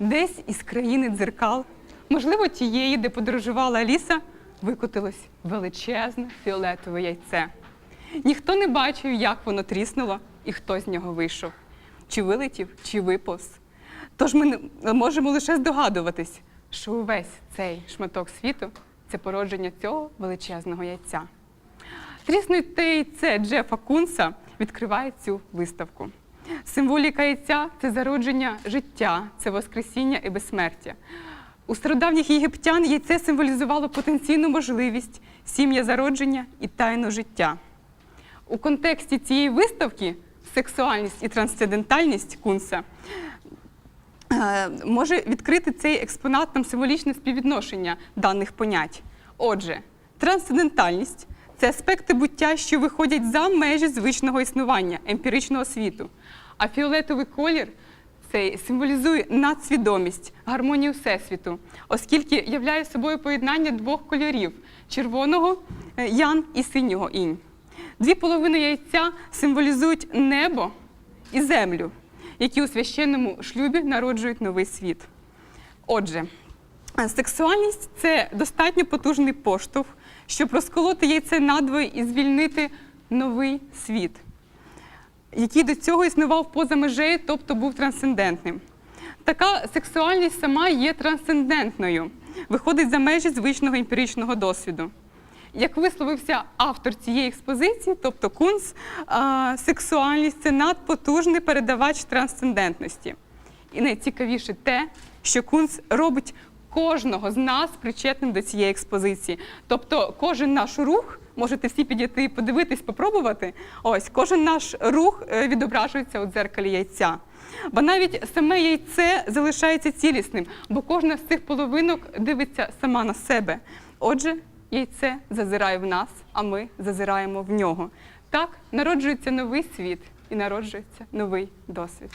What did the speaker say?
Десь із країни дзеркал, можливо, тієї, де подорожувала Аліса, викотилось величезне фіолетове яйце. Ніхто не бачив, як воно тріснуло і хто з нього вийшов, чи вилетів, чи виповз. Тож ми можемо лише здогадуватись, що увесь цей шматок світу це породження цього величезного яйця. Тріснуте яйце Джефа Кунса відкриває цю виставку. Символіка яйця це зародження життя, це воскресіння і безсмертя. У стародавніх єгиптян яйце символізувало потенційну можливість, сім'я зародження і тайну життя. У контексті цієї виставки сексуальність і трансцендентальність Кунса е, може відкрити цей експонат нам символічне співвідношення даних понять. Отже, трансцендентальність це аспекти буття, що виходять за межі звичного існування, емпіричного світу. А фіолетовий колір цей символізує надсвідомість, гармонію Всесвіту, оскільки являє собою поєднання двох кольорів червоного е, ян і синього інь. Дві половини яйця символізують небо і землю, які у священному шлюбі народжують новий світ. Отже, е, сексуальність це достатньо потужний поштовх, щоб розколоти яйце надвоє і звільнити новий світ, який до цього існував поза межею, тобто був трансцендентним. Така сексуальність сама є трансцендентною, виходить за межі звичного емпіричного досвіду. Як висловився автор цієї експозиції, тобто Кунс, сексуальність це надпотужний передавач трансцендентності. І найцікавіше те, що Кунс робить кожного з нас причетним до цієї експозиції. Тобто кожен наш рух, можете всі підійти подивитись, попробувати. Ось кожен наш рух е, відображується у дзеркалі яйця. Бо навіть саме яйце залишається цілісним, бо кожна з цих половинок дивиться сама на себе. Отже, яйце зазирає в нас, а ми зазираємо в нього. Так народжується новий світ і народжується новий досвід.